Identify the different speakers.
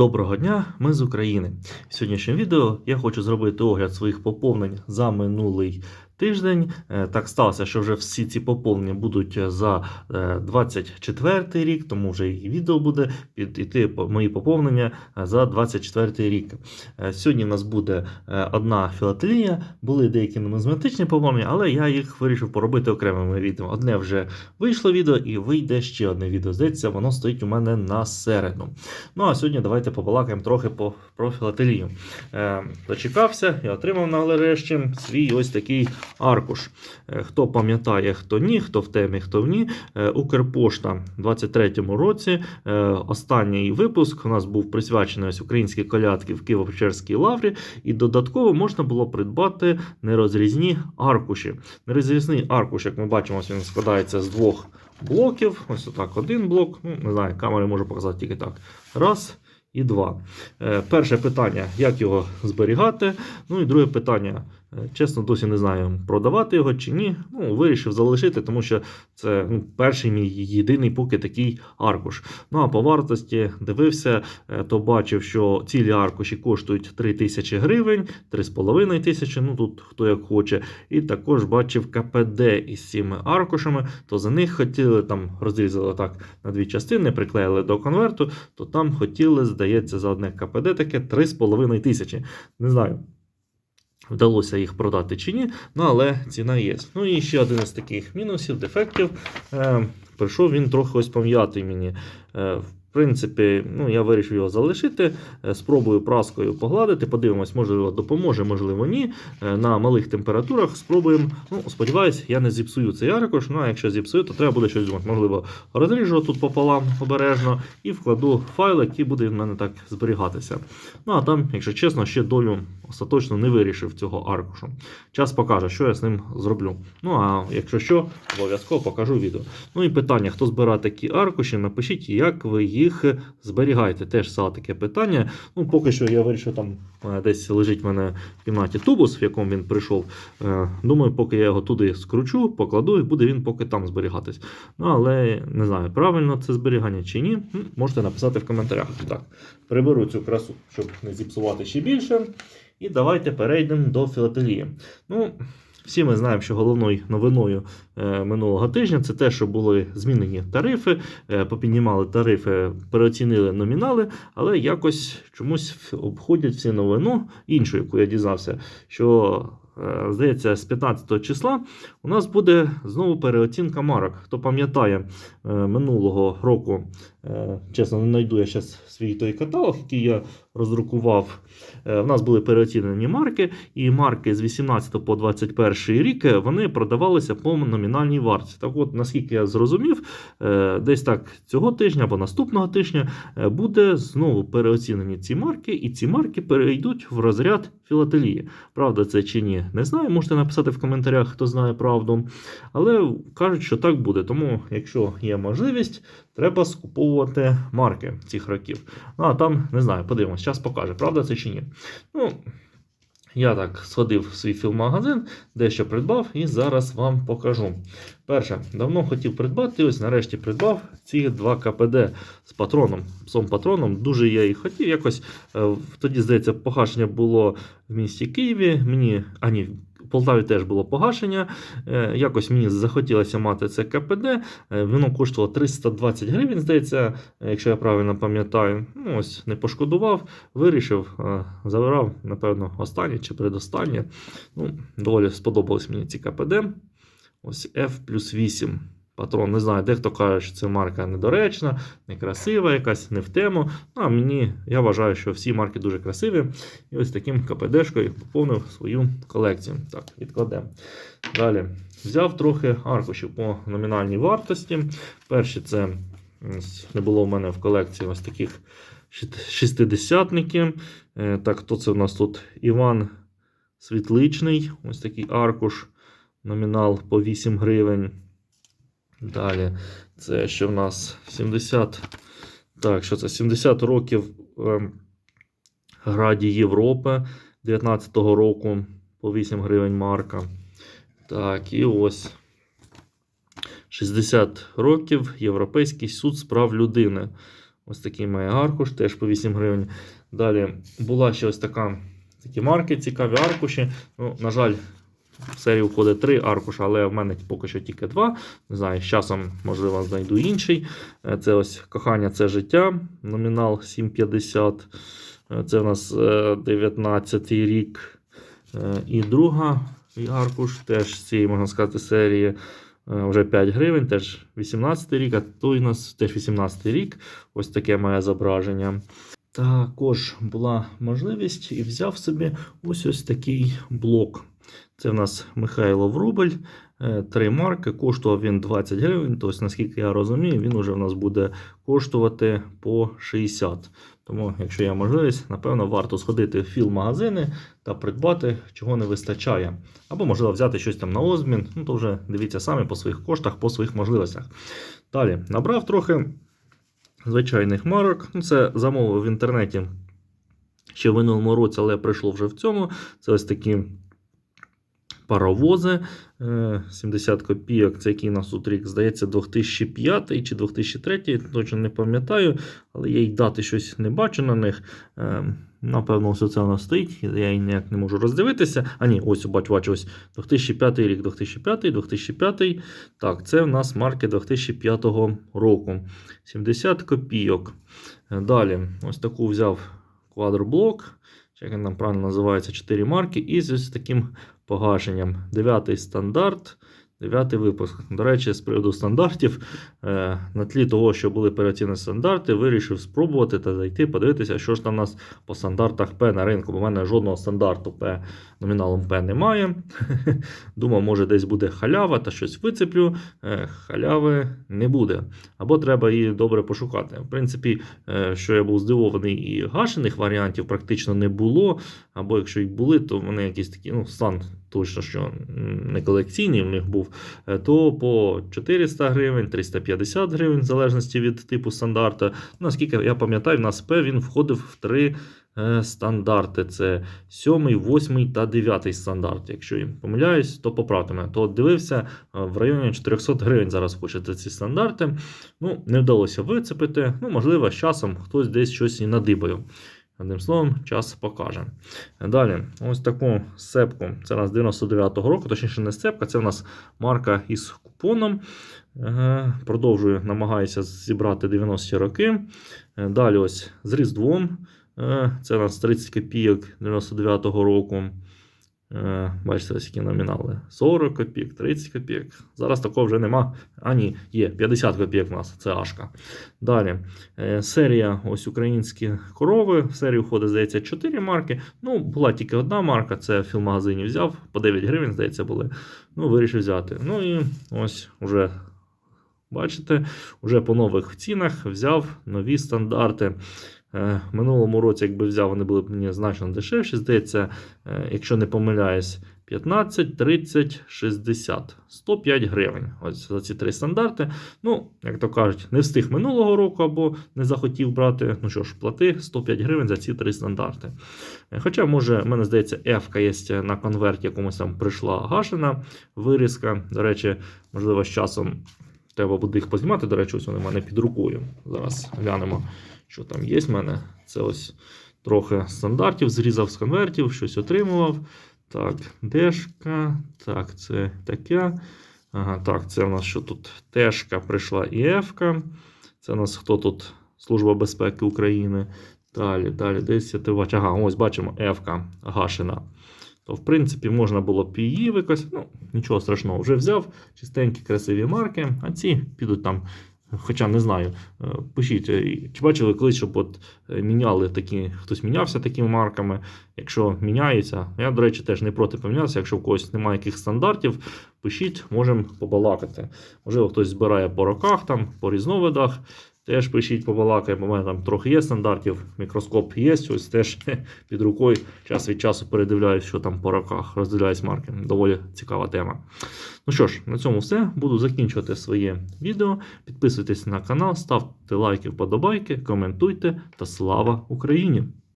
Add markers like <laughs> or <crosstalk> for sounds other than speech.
Speaker 1: Доброго дня, ми з України. В сьогоднішньому відео я хочу зробити огляд своїх поповнень за минулий тиждень. Е, Так сталося, що вже всі ці поповнення будуть за е, 24 рік, тому вже і відео буде під іти по- мої поповнення е, за 24 рік. Е, Сьогодні в нас буде е, одна філателія, були деякі нумізматичні поповнення, але я їх вирішив поробити окремими відео. Одне вже вийшло відео і вийде ще одне відео. Здається, воно стоїть у мене на середу. Ну а сьогодні давайте побалакаємо трохи по, про філателію. Е, дочекався і отримав нарешті свій ось такий аркуш. Е, хто пам'ятає, хто ні, хто в темі, хто в ні. Е, Укрпошта в 23-му році. Е, останній випуск у нас був присвячений ось українській колядки в Києво-Печерській лаврі, і додатково можна було придбати нерозрізні аркуші. Нерозрізний аркуш, як ми бачимо, він складається з двох блоків. Ось отак один блок. Ну, не знаю, камери можу показати тільки так. Раз і два. Перше питання, як його зберігати. Ну і друге питання. Е, Чесно, досі не знаю, продавати його чи ні. Ну, вирішив залишити, тому що це ну, перший мій єдиний поки такий аркуш. Ну а по вартості дивився, е, то бачив, що цілі аркуші коштують 3 тисячі гривень, 3,5 тисячі, ну тут хто як хоче. І також бачив КПД із цими аркушами, то за них хотіли там розрізали так на дві частини, приклеїли до конверту, то там хотіли, здається, за одне КПД таке 3,5 тисячі. Не знаю. Вдалося їх продати чи ні, ну але ціна є. Ну і ще один із таких мінусів, дефектів. Е, прийшов він трохи ось пом'ятий мені. Принципі, ну, я вирішив його залишити. Е, Спробую праскою погладити. Подивимось, можливо, допоможе, можливо, ні. Е, На малих температурах спробуємо. Ну, сподіваюсь, я не зіпсую цей аркуш. Ну, а якщо зіпсую, то треба буде щось думати. Можливо, розріжу тут пополам обережно і вкладу файл, який буде в мене так зберігатися. Ну а там, якщо чесно, ще долю остаточно не вирішив цього аркушу. Час покаже, що я з ним зроблю. Ну а якщо що, обов'язково покажу відео. Ну і питання: хто збирає такі аркуші, напишіть, як ви їх зберігаєте. Теж стало таке питання. Ну, поки що я вирішив, там е, десь лежить в мене в кімнаті тубус, в якому він прийшов. Е, Думаю, поки я його туди скручу, покладу, і буде він поки там зберігатись. Ну, але не знаю, правильно це зберігання чи ні. Можете написати в коментарях. Так, приберу цю красу, щоб не зіпсувати ще більше. І давайте перейдемо до філателії. Ну, всі ми знаємо, що головною новиною е, минулого тижня це те, що були змінені тарифи, е, попіднімали тарифи, переоцінили номінали, але якось чомусь обходять всі новину іншу, яку я дізнався, що. е, Здається, з 15 числа у нас буде знову переоцінка марок. Хто пам'ятає минулого року, чесно, не знайду я зараз свій той каталог, який я роздрукував. Е, В нас були переоцінені марки, і марки з 18 по 21 рік е, вони продавалися по номінальній варті. Так от, наскільки я зрозумів, е, десь так цього тижня або наступного тижня буде знову переоцінені ці марки, і ці марки перейдуть в розряд філателії. Правда, це чи ні, не знаю. Можете написати в коментарях, хто знає правду. Але кажуть, що так буде. Тому, якщо є можливість, треба скуповувати марки цих років. Ну а там не знаю, подивимось, час покаже, правда це чи ні. Ну, я так сходив в свій філмагазин, дещо придбав і зараз вам покажу. Перше, давно хотів придбати, ось нарешті придбав ці два КПД з патроном, псом патроном. Дуже я їх хотів. Якось е, тоді, здається, погашення було в місті Києві. Мені, а ні, Полтаві теж було погашення. Е, Якось мені захотілося мати це КПД. Е, Воно коштувало 320 гривень, здається, якщо я правильно пам'ятаю. Ну, ось не пошкодував, вирішив, е, забирав, напевно, останнє чи предостаннє. Ну, доволі сподобались мені ці КПД. Ось F плюс 8 патрон. Не знаю, дехто каже, що це марка недоречна, некрасива, якась не в тему. Ну, а мені я вважаю, що всі марки дуже красиві. І ось таким КПДшкою поповнив свою колекцію. Так, відкладемо. Далі. Взяв трохи аркушів по номінальній вартості. Перші це не було в мене в колекції ось таких шіст- шістидесятників. Е, Так, хто це у нас тут? Іван Світличний. Ось такий аркуш. Номінал по 8 гривень. Далі, це що в нас 70. Так, що це 70 років ем, Граді Європи 19-го року по 8 гривень марка. Так, і ось 60 років Європейський суд з прав людини. Ось такий має аркуш, теж по 8 гривень. Далі була ще ось така такі марки, цікаві аркуші. Ну, на жаль, в серію входить три аркуша, але в мене поки що тільки два. Не знаю, з часом, можливо, знайду інший. Е, Це ось кохання, це життя. Номінал 7,50. Е, Це в нас 19 рік. Е, І друга аркуш теж з цієї, можна сказати, серії. Вже 5 гривень, теж 18 рік, а той у нас теж 18 рік. Ось таке має зображення. Також була можливість і взяв собі ось ось такий блок. Це в нас Михайло Врубель, е, три марки. Коштував він 20 гривень. Тобто, наскільки я розумію, він уже в нас буде коштувати по 60. Тому, якщо є можливість, напевно, варто сходити в філ-магазини та придбати, чого не вистачає. Або, можливо, взяти щось там на озмін. Ну, то вже дивіться самі по своїх коштах, по своїх можливостях. Далі набрав трохи звичайних марок. Ну, це замовив в інтернеті ще в минулому році, але прийшло вже в цьому. Це ось такі паровози. е, 70 копійок. Це який у нас тут рік, здається, 2005 чи 2003, точно не пам'ятаю, але я й дати щось не бачу на них. Е, Напевно, ось це у нас стоїть, я її ніяк не можу роздивитися. А ні, ось бачу, бачу, ось 2005 рік, 2005, 2005. Так, це в нас марки 2005 року. 70 копійок. Е, Далі, ось таку взяв квадроблок. Як він нам правильно називається, 4 марки. І з таким погашенням. Дев'ятий стандарт. Дев'ятий випуск. До речі, з приводу стандартів, е, на тлі того, що були операційні стандарти, вирішив спробувати та зайти, подивитися, що ж там у нас по стандартах П на ринку. Бо в мене жодного стандарту П номіналом П немає. <laughs> Думав, може десь буде халява та щось вицеплю. Е, Халяви не буде. Або треба її добре пошукати. В принципі, е, що я був здивований, і гашених варіантів практично не було. Або якщо й були, то вони якісь такі, ну, стан точно, що не колекційний в них був, е, то по 400 гривень, 350 гривень, в залежності від типу стандарта. Наскільки я пам'ятаю, в нас П він входив в три стандарти: це 7, 8 та 9 стандарт. Якщо я помиляюсь, то поправте мене. То дивився е, в районі 400 гривень зараз хочете ці стандарти. Ну, не вдалося вицепити. Ну, можливо, з часом хтось десь щось і надибає. Одним словом, час покаже. Далі, ось таку сепку. Це у нас 99-го року, точніше, не сепка, це у нас марка із купоном. Е, Продовжую, намагаюся зібрати 90-ті роки. Е, Далі, ось з Різдвом. Е, Це у нас 30 копійок 99-го року. Е, Бачите, ось які номінали. 40 копійок, 30 копійок. Зараз такого вже нема. А ні, є 50 копійок у нас, це Ашка. Далі. Е, Серія ось українські корови. В серію входить, здається, 4 марки. Ну, була тільки одна марка, це в філмагазині взяв. По 9 гривень, здається, були. Ну, вирішив взяти. Ну і ось уже. Бачите, вже по нових цінах взяв нові стандарти. Е, минулому році, якби взяв, вони були б мені значно дешевші. Здається, е, якщо не помиляюсь, 15, 30, 60, 105 гривень. Ось за ці три стандарти. Ну, як то кажуть, не встиг минулого року або не захотів брати. Ну що ж, плати 105 гривень за ці три стандарти. Е, Хоча, може, мене здається, F є на конверті якомусь там прийшла гашена вирізка. До речі, можливо, з часом треба буде їх познімати. До речі, ось вони в мене під рукою. Зараз глянемо, що там є в мене. Це ось трохи стандартів, зрізав з конвертів, щось отримував. Так, дешка. Так, це таке. Ага, так, це у нас що тут тешка прийшла і Ефка. Це у нас хто тут? Служба безпеки України. Далі, далі, десь я ти бачу. Ага, ось бачимо Ефка гашена. То, в принципі, можна було б її якось, ну, нічого страшного, вже взяв чистенькі, красиві марки, а ці підуть там. Хоча не знаю, Е, пишіть, е, чи бачили колись, щоб от е, міняли такі, хтось мінявся такими марками. Якщо міняється, я, до речі, теж не проти помінятися. Якщо в когось немає яких стандартів, пишіть, можемо побалакати. Можливо, хтось збирає по роках, там, по різновидах. Теж пишіть, побалакаємо. У мене там трохи є стандартів, мікроскоп є, ось теж <laughs> під рукою час від часу передивляюсь, що там по роках, роздивляюсь марки. Доволі цікава тема. Ну що ж, на цьому все. Буду закінчувати своє відео. Підписуйтесь на канал, ставте лайки, вподобайки, коментуйте та слава Україні!